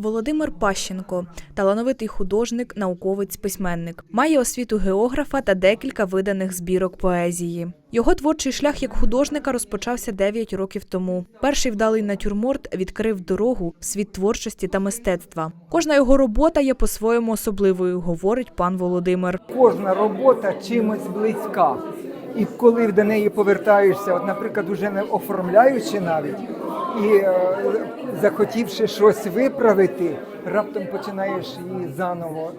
Володимир Пащенко талановитий художник, науковець, письменник. Має освіту географа та декілька виданих збірок поезії. Його творчий шлях як художника розпочався 9 років тому. Перший вдалий натюрморт відкрив дорогу в світ творчості та мистецтва. Кожна його робота є по-своєму особливою, говорить пан Володимир. Кожна робота чимось близька. І коли до неї повертаєшся, от, наприклад, уже не оформляючи навіть, і е, захотівши щось виправити, раптом починаєш її заново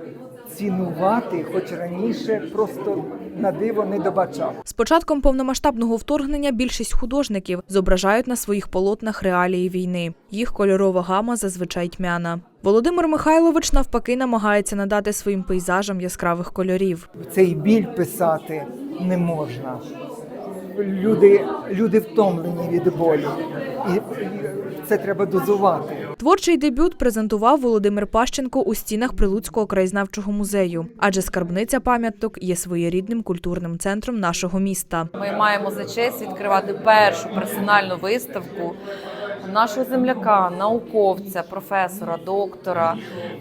цінувати, хоч раніше просто на диво не добачав. З початком повномасштабного вторгнення більшість художників зображають на своїх полотнах реалії війни. Їх кольорова гама зазвичай тьмяна. Володимир Михайлович навпаки намагається надати своїм пейзажам яскравих кольорів. Цей біль писати не можна. Люди, люди втомлені від болю. І це треба дозувати. Творчий дебют презентував Володимир Пащенко у стінах Прилуцького краєзнавчого музею, адже скарбниця пам'яток є своєрідним культурним центром нашого міста. Ми маємо за честь відкривати першу персональну виставку нашого земляка, науковця, професора, доктора,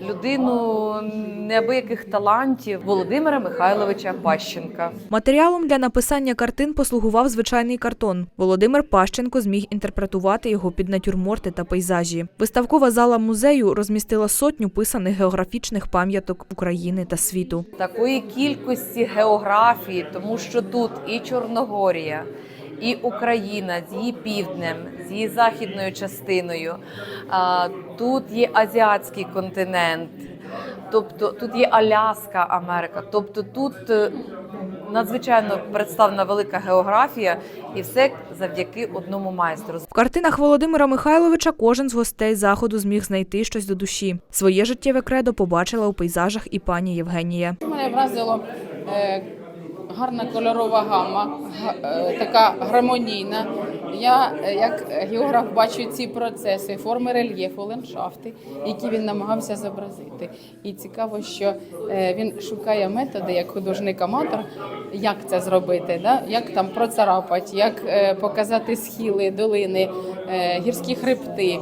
людину неабияких талантів Володимира Михайловича Пащенка. Матеріалом для написання картин послугував звичайний картон. Володимир Пащенко зміг інтерпретувати його під натюрморти та пейзажі. Виставкова зала музею розмістила сотню писаних географічних пам'яток України та світу. Такої кількості географії, тому що тут і Чорногорія. І Україна з її півднем, з її західною частиною. Тут є азіатський континент, тобто тут є Аляска, Америка. Тобто тут е, надзвичайно представлена велика географія, і все завдяки одному майстру. В картинах Володимира Михайловича кожен з гостей заходу зміг знайти щось до душі. Своє життєве кредо побачила у пейзажах і пані Євгенія. Мене вразило е, гарна кольорова гама, е, така гармонійна. Я е, як географ бачу ці процеси, форми рельєфу, ландшафти, які він намагався зобразити. І цікаво, що е, він шукає методи як художник-аматор, як це зробити, да? як там процарапати, як показати схили, долини, гірські хребти.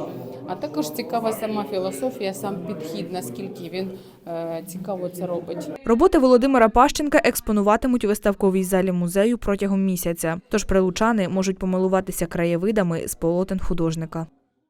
А також цікава сама філософія, сам підхід, наскільки він е, цікаво це робить. Роботи Володимира Пащенка експонуватимуть у виставковій залі музею протягом місяця. Тож прилучани можуть помилуватися краєвидами з полотен художника.